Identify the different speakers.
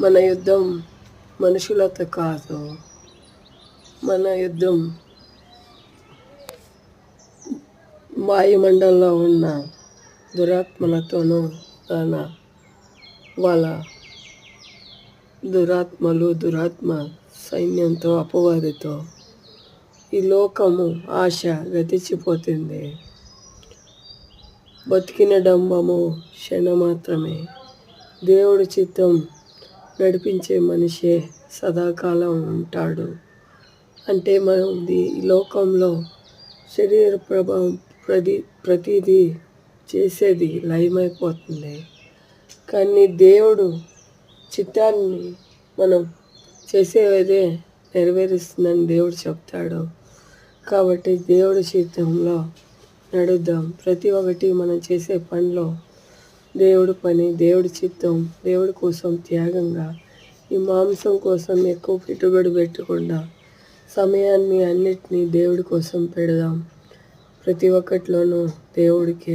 Speaker 1: మన యుద్ధం మనుషులతో కాదు మన యుద్ధం వాయుమండలంలో ఉన్న దురాత్మలతోనూ తన వాళ్ళ దురాత్మలు దురాత్మ సైన్యంతో అపవాదితో ఈ లోకము ఆశ గతించిపోతుంది. బతికిన డంబము క్షణ మాత్రమే దేవుడి చిత్తం నడిపించే మనిషే సదాకాలం ఉంటాడు. అంటే మనం ఈ లోకంలో శరీర ప్రభావం ప్రతి ప్రతిదీ చేసేది లయమైపోతుంది. కానీ దేవుడు చిత్తాన్ని మనం చేసేదే నెరవేరుస్తుందని దేవుడు చెప్తాడు. కాబట్టి దేవుడి చిత్తంలో నడుద్దాం. ప్రతి ఒక్కటి మనం చేసే పనిలో దేవుడు పని దేవుడి చిత్తం దేవుడి కోసం త్యాగంగా ఈ మాంసం కోసం ఎక్కువ పెట్టుబడి పెట్టకుండా సమయాన్ని అన్నిటినీ దేవుడి కోసం పెడదాం. ప్రతి ఒక్కటిలోనూ దేవుడికే